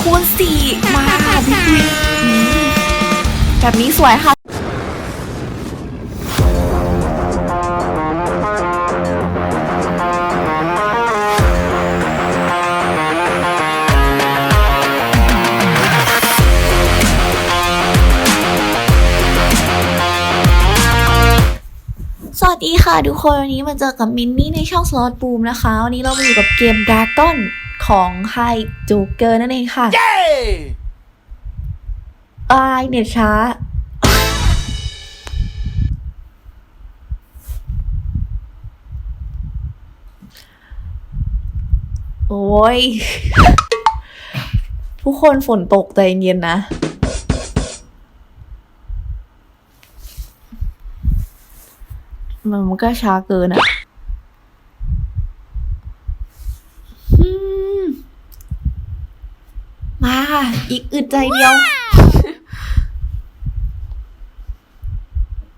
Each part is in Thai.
คูณสี่มาบิ๊กวินอืมแบบนี้สวยค่ะสวัสดีค่ะทุกคนวันนี้มาเจอกับมินนี่ในช่องสล็อตบูมนะคะ วันนี้เรามาอยู่กับเกมด a ก้อน ของไฮจูเกอร์นั่นเองค่ะ Yay! อายเน็ตช้าโอ้ยทุกคนฝนตกใจเย็นๆนะมันมันก็ช้าเกินอะอืมมาค่ะ อีกอึดใจเดียว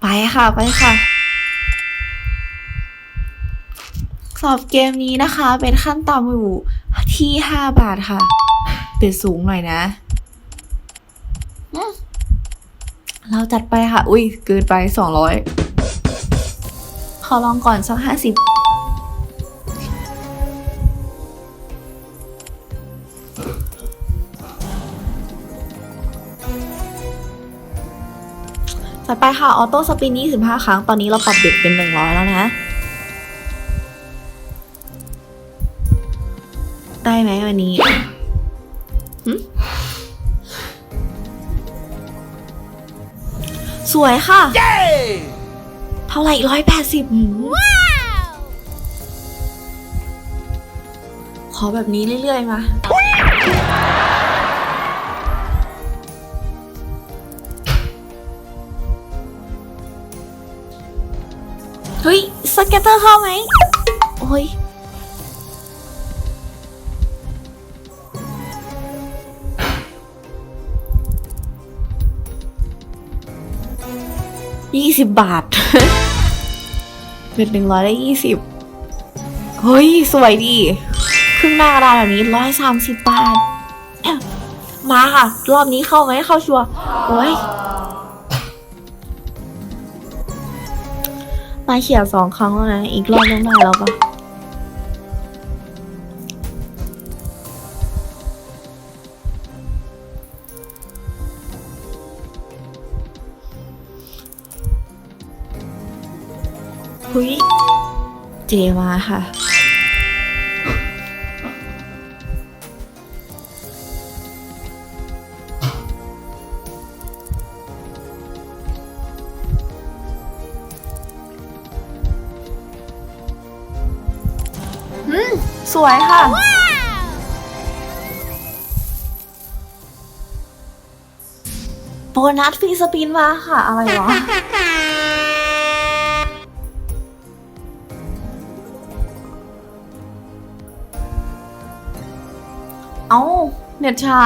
ไปค่ะไปค่ะ สอบเกมนี้นะคะ เป็นขั้นต่ำอยู่ที่ห้าบาทค่ะเป็นสูงหน่อยนะ เราจัดไปค่ะ อุ้ยเกินไปสองร้อยขอลองก่อนสักห้าสิบ จัดไปค่ะออโต้สปิน25 ครั้ง ตอนนี้เราปรับเบ็ดเป็น 100 แล้วนะ ได้ไหมวันนี้หึสวยค่ะ Yay! เท่าไหร่ร้อยแปดสิบขอแบบนี้เรื่อยๆมา สเก็ตเตอร์เข้าไหม โอ้ยยี่สิบบาท เป็นหนึ่งร้อยได้ยี่สิบเฮ้ย สวยดีครึ่งหน้ากระดานแบบนี้ร้อยสามสิบบาท มาค่ะ รอบนี้เข้าไหมเข้าชัวร์โอ้ยาเขียวสองครั้งแล้วนะ อีกรอบต้องได้แล้วปะหุยเจมาค่ะ สวยค่ะ โบนัสฟรีสปินมาค่ะ อะไรวะเอ้า เน็ตช้า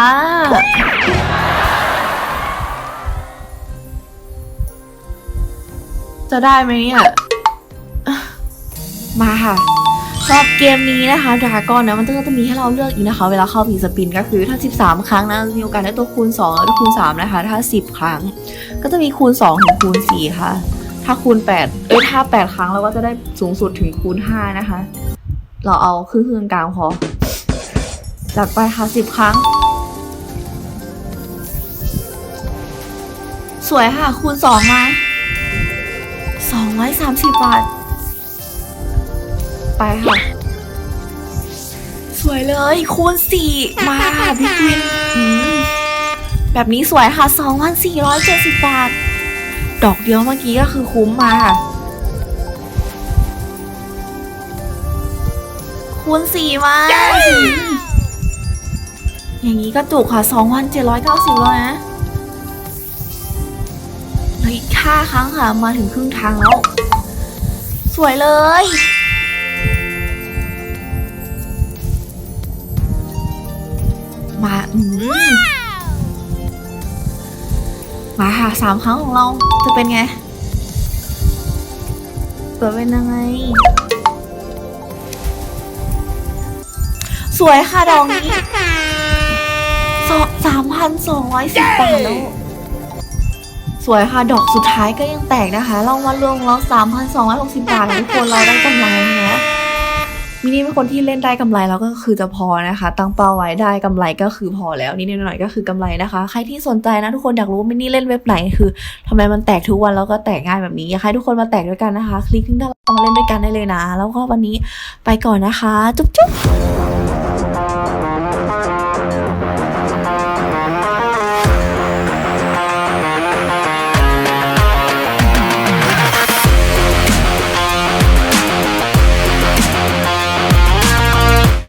จะได้ไหมเนี่ย มาค่ะ สำหรับเกมนี้นะคะดราก้อนนะมันก็จะมีให้เราเลือกอีกนะคะ เวลาเข้าผีสปินก็คือถ้า 13 ครั้งนะมีโอกาสได้ตัวคูณ2แล้วคูณ3นะคะ ถ้า 10 ครั้ง ก็จะมีคูณ2ถึงคูณ4ค่ะ ถ้าคูณ 8 เอ้ยถ้า 8 ครั้งเราก็จะได้สูงสุดถึงคูณ 5 นะคะ เราเอาครึ่งครึ่งกลางพอจัดไปค่ะ 10 ครั้ง สวยค่ะ คูณ2มา230 บาท ไปค่ะ สวยเลยคูณสี่มาบิ๊กวินแบบนี้สวยค่ะ 2,470 บาท ดอกเดียวเมื่อกี้ก็คือคุ้มมาค่ะคูณสี่มา อย่างนี้ก็จุกค่ะ 2,790 แล้วนะเหลืออีกห้าครั้งค่ะ มาถึงครึ่งทางแล้ว สวยเลย มาอืมมาค่ะสามครั้งของเราจะเป็นไงจะเป็นยังไง สวยค่ะดอกนี้สามพันสองร้อยสิบบาทแล้วสวยค่ะ ดอกสุดท้ายก็ยังแตกนะคะ เรามารวมเราสามพันสองร้อยหกสิบบาททุกคนเราได้กำไรนะ มินี่เป็นคนที่เล่นได้กำไรแล้วก็คือจะพอนะคะ ตั้งเป้าไว้ได้กำไรก็คือพอแล้วนิดหน่อยก็คือกำไรนะคะ ใครที่สนใจนะทุกคนอยากรู้ว่ามินี่เล่นเว็บไหนคือทำไมมันแตกทุกวันแล้วก็แตกง่ายแบบนี้อยากให้ทุกคนมาแตกด้วยกันนะคะ คลิกลิงก์ด้านล่างมาเล่นด้วยกันได้เลยนะ แล้วก็วันนี้ไปก่อนนะคะ จุ๊บจุ๊บ